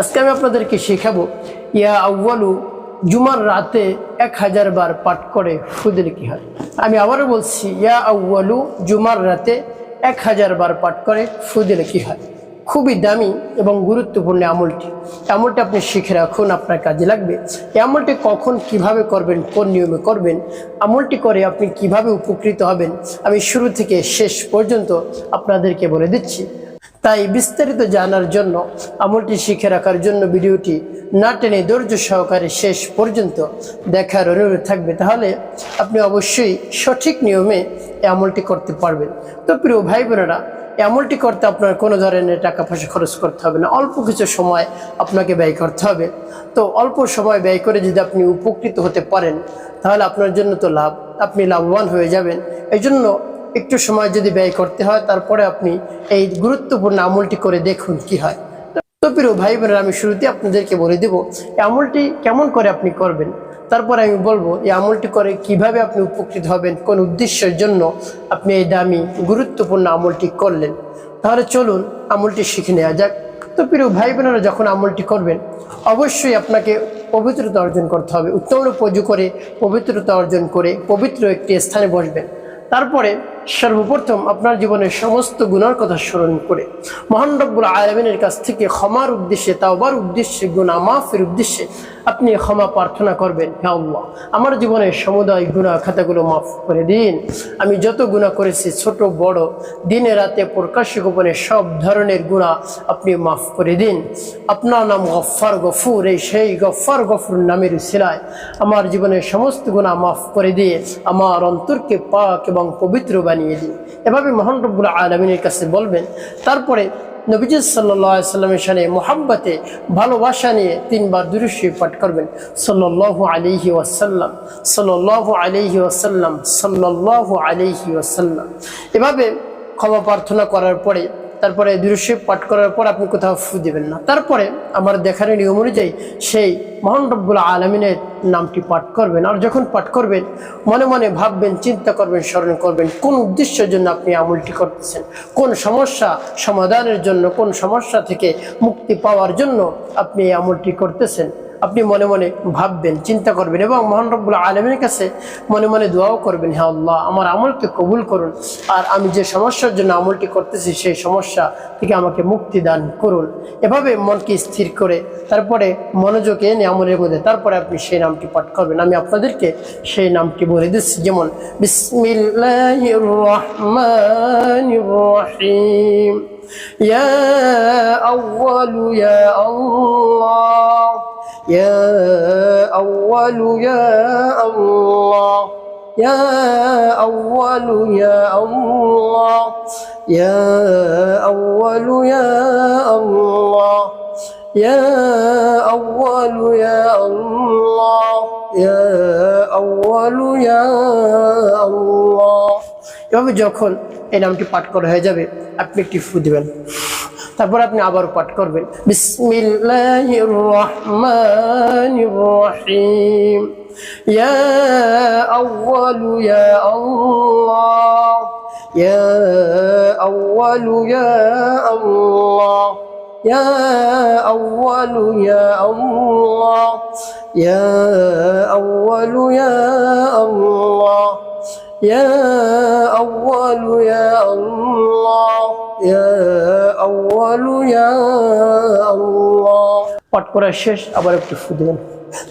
আজকে আমি আপনাদেরকে শেখাবো, ইয়া আউ্বালু জুমার রাতে এক হাজার বার পাঠ করে ফুদিলে কি হয়। আমি আবারও বলছি, ইয়া আউ্বালু জুমার রাতে এক হাজার বার পাঠ করে ফুদিলে কি হয়। খুবই দামি এবং গুরুত্বপূর্ণ আমলটি। আমলটি আপনি শিখে রাখুন, আপনার কাজে লাগবে। এই আমলটি কখন কীভাবে করবেন, কোন নিয়মে করবেন, আমলটি করে আপনি কীভাবে উপকৃত হবেন, আমি শুরু থেকে শেষ পর্যন্ত আপনাদেরকে বলে দিচ্ছি। তাই বিস্তারিত জানার জন্য আমলটি শিখে রাখার জন্য ভিডিওটি না টেনে ধৈর্য সহকারে শেষ পর্যন্ত দেখার অনুরোধ থাকবে। তাহলে আপনি অবশ্যই সঠিক নিয়মে এই আমলটি করতে পারবেন। তো প্রিয় ভাই বোনেরা আমলটি করতে আপনার কোনো ধরনের টাকা পয়সা খরচ করতে হবে না। অল্প কিছু সময় আপনাকে ব্যয় করতে হবে। তো অল্প সময় ব্যয় করে যদি আপনি উপকৃত হতে পারেন, তাহলে আপনার জন্য তো লাভ, আপনি লাভবান হয়ে যাবেন। এই জন্য একটু সময় যদি ব্যয় করতে হয়, তারপরে আপনি এই গুরুত্বপূর্ণ আমলটি করে দেখুন কি হয়। তো প্রিয় ভাই বোনেরা, আমি শুরুতে আপনাদেরকে বলে দেব, এই আমলটি কেমন করে আপনি করবেন? তারপরে আমি বলব, এই আমলটি করে কীভাবে আপনি উপকৃত হবেন, কোন উদ্দেশ্যের জন্য আপনি এই দামি, গুরুত্বপূর্ণ আমলটি করলেন। তাহলে চলুন আমলটি শিখে নেওয়া যাক। তো প্রিয় ভাই বোনেরা, যখন আমলটি করবেন, অবশ্যই আপনাকে পবিত্রতা অর্জন করতে হবে। উত্তম পজু করে পবিত্রতা অর্জন করে পবিত্র একটি স্থানে বসবেন। তারপরে সর্বপ্রথম আপনার জীবনের সমস্ত গুণার কথা স্মরণ করে। মহান রব্বুল আলমিনের কাছ থেকে ক্ষমার উদ্দেশ্যে, তাওবার উদ্দেশ্যে গুণা মাফের উদ্দেশ্যে আপনি ক্ষমা প্রার্থনা করবেন হে আমার জীবনের সমুদায় গুণা খাতাগুলো মাফ করে দিন। আমি যত গুণা করেছি, ছোট, বড়, দিনে রাতে প্রকাশ্য গোপনে সব ধরনের গুণা আপনি মাফ করে দিন। আপনার নাম গফ্ফার গফুর, এই সেই গফ্ফার গফুর নামের সিলায় আমার জীবনের সমস্ত গুণা মাফ করে দিয়ে, আমার অন্তরকে পাক এবং পবিত্র বানিয়ে দিন এভাবে মহান রব্বুল আলমিনের কাছে বলবেন। তারপরে নবীজ সাল্লা সাল্লামের সানে মোহাব্বতে, ভালোবাসা নিয়ে তিনবার দুরুশি পাঠ করবেন। সল্লাহ আলিহি ওয়াসাল্লাম সল্লাহ আলিহি ওয়াসাল্লাম সল্লাহ আলিহি ওয়াসাল্লাম। এভাবে ক্ষমা প্রার্থনা করার পরে তারপরে দুরুশি পাঠ করার পর আপনি কোথাও ফু দেবেন না। তারপরে আমার দেখার নিয়ম অনুযায়ী সেই মহান রব্বুল আলমিনের নামটি পাঠ করবেন। আর যখন পাঠ করবেন, মনে মনে ভাববেন, চিন্তা করবেন, স্মরণ করবেন, কোন উদ্দেশ্যের জন্য আপনি আমলটি করতেছেন? কোন সমস্যা সমাধানের জন্য, কোন সমস্যা থেকে মুক্তি পাওয়ার জন্য আপনি এই আমলটি করতেছেন? আপনি মনে মনে ভাববেন, চিন্তা করবেন এবং মহান রব্বুল আলমের কাছে মনে মনে দোয়াও করবেন হ্যাঁ আল্লাহ, আমার আমলকে কবুল করুন আর আমি যে সমস্যার জন্য আমলটি করতেছি, সেই সমস্যা থেকে আমাকে মুক্তি দান করুন। এভাবে মনকে স্থির করে তারপরে মনোযোগ এনে আমলের মধ্যে তারপরে আপনি সেই নামটি পাঠ করবেন। আমি আপনাদেরকে সেই নামটি বলে দিচ্ছি, যেমন রহিম। ইয়া আউয়ালু ইয়া আল্লাহ। يا أول يا الله يا أول يا الله يا أول يا الله يا أول يا الله يا أول يا الله এভাবে যখন এই নামটি পাঠ করা হয়ে যাবে আপনি একটি ফু দিবেন তারপর আপনি আবার পাঠ করবেন বিসমিল্লাহির রহমানির রহিম ইয়া আউয়ালু ইয়া আল্লাহ ইয়া আউয়ালু ইয়া আল্লাহ يا أول يا الله يا أول يا الله يا أول يا الله يا أول يا الله পাঠ করা শেষ আবার একটু ফু দেবেন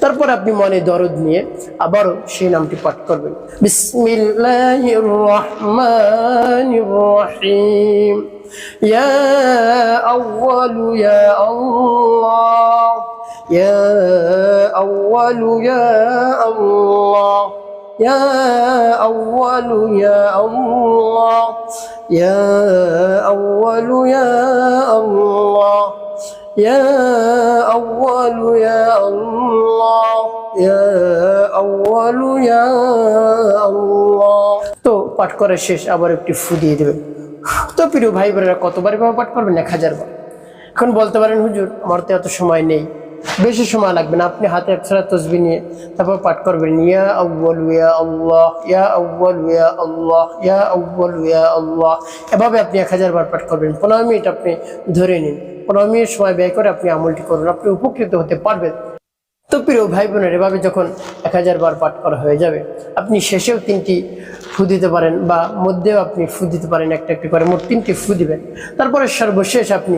তারপর আপনি মনে দরদ নিয়ে আবারও সেই নামটি পাঠ করবেন বিসমিল্লাহির রহমানির রহিম يا أول يا الله يا أول يا الله يا أول يا الله يا أول يا الله يا أول يا الله يا أول يا الله তো পাঠ করা শেষ আবার একটি ফু দিয়ে দেবেন তো প্রিয় ভাই বোনেরা কতবার এভাবে পাঠ করবেন এক হাজার বার এখন বলতে পারেন হুজুর আমার তো এত সময় নেই বেশি সময় লাগবে না। আপনি হাতে একসারা তসবি নিয়ে তারপর পাঠ করবেন। ইয়া আউ্বল ইয়া আল্লাহ, ইয়া আউ্বল ইয়া আল্লাহ, ইয়া আউ্বল ইয়া আল্লাহ। এভাবে আপনি এক হাজার বার পাঠ করবেন। পনেরো মিনিট আপনি ধরে নিন। পনেরো মিনিট সময় ব্যয় করে আপনি আমলটি করুন। আপনি উপকৃত হতে পারবেন। তো প্রিয় ভাই বোনের এভাবে যখন এক হাজার বার পাঠ করা হয়ে যাবে, আপনি শেষেও তিনটি ফু দিতে পারেন বা মধ্যেও আপনি ফু দিতে পারেন, একটা একটি করে মোট তিনটি ফু দিবেন। তারপরে সর্বশেষ আপনি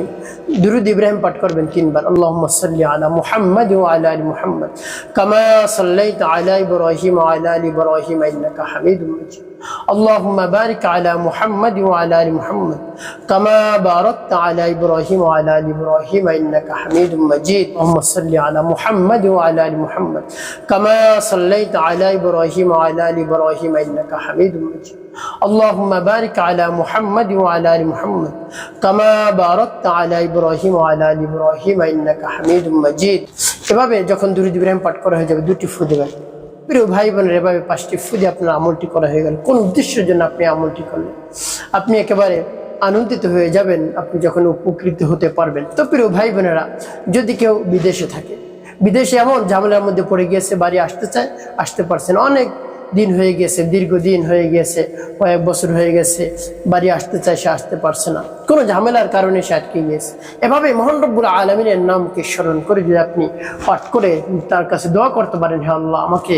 দুরুদ ইব্রাহিম পাঠ করবেন তিনবার। আল্লাহ সাল্লি আলা মুহাম্মদ ও আলা আলী মুহাম্মদ। কামা সাল্লাইত আলা ইব্রাহিম আলা আলী ইব্রাহিম হামিদুম মাজিদ। اللهم بارك على محمد وعلى ال محمد كما باركت على ابراهيم وعلى ال ابراهيم انك حميد مجيد اللهم صل على محمد وعلى ال محمد كما صليت على ابراهيم وعلى ال ابراهيم انك حميد مجيد اللهم بارك على محمد وعلى ال محمد كما باركت على ابراهيم وعلى ال ابراهيم انك حميد مجيد এভাবে যখন দুরুদ ইব্রাহিম পাঠ করা হয়ে যাবে দুটি ফু দেবেন প্রিয় ভাই বোনের এভাবে পাঁচটি ফুদে আপনার আমলটি করা হয়ে গেল। কোন উদ্দেশ্যের জন্য আপনি আমলটি করলেন? আপনি একেবারে আনন্দিত হয়ে যাবেন, আপনি যখন উপকৃত হতে পারবেন। তো প্রিয় ভাই বোনেরা যদি কেউ বিদেশে থাকে, বিদেশে এমন ঝামেলার মধ্যে পড়ে গিয়েছে, বাড়ি আসতে চায়, আসতে পারছেন। অনেক দিন হয়ে গেছে, দীর্ঘদিন হয়ে গেছে, কয়েক বছর হয়ে গেছে, বাড়ি আসতে চায়, সে আসতে পারছে না। কোনো ঝামেলার কারণে সে আটকে গিয়েছে এভাবে মোহন রব্বুল আলমিনের নামকে স্মরণ করে যদি আপনি পাঠ করে তার কাছে দোয়া করতে পারেন হ্যাঁ আল্লাহ, আমাকে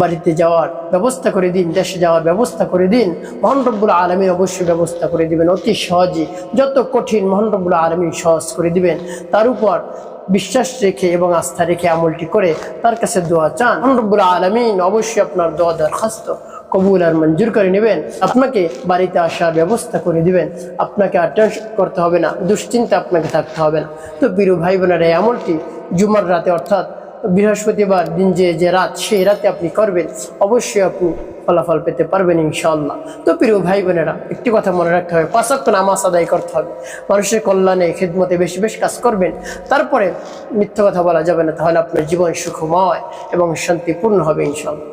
বাড়িতে যাওয়ার ব্যবস্থা করে দিন, দেশে যাওয়ার ব্যবস্থা করে দিন। মোহন রব্বুল আলমীর অবশ্যই ব্যবস্থা করে দিবেন অতি সহজে যত কঠিন মোহন রব্বুল আলমী সহজ করে দিবেন, তার উপর বিশ্বাস রেখে এবং আস্থা রেখে আমলটি করে তার কাছে দোয়া চান। রব্বুল আলমিন অবশ্যই আপনার দোয়া দরখাস্ত কবুল আর মঞ্জুর করে নেবেন। আপনাকে বাড়িতে আসার ব্যবস্থা করে দিবেন। আপনাকে আর টেনশন করতে হবে না, দুশ্চিন্তা আপনাকে থাকতে হবে না। তো বীরু ভাই বোনেরা এই আমলটি জুমার রাতে অর্থাৎ বৃহস্পতিবার দিন যে যে রাত, সেই রাতে আপনি করবেন। অবশ্যই আপনি ফলাফল পেতে পারবেন ইনশাল্লাহ তো প্রিয় ভাই বোনেরা একটি কথা মনে রাখতে হবে পাঁচাত্ত নামাজ আদায় করতে হবে। মানুষের কল্যাণে, খেদমতে বেশি বেশ কাজ করবেন। তারপরে মিথ্যা কথা বলা যাবে না, তাহলে আপনার জীবন সুখময় এবং শান্তিপূর্ণ হবে ইনশাআল্লাহ।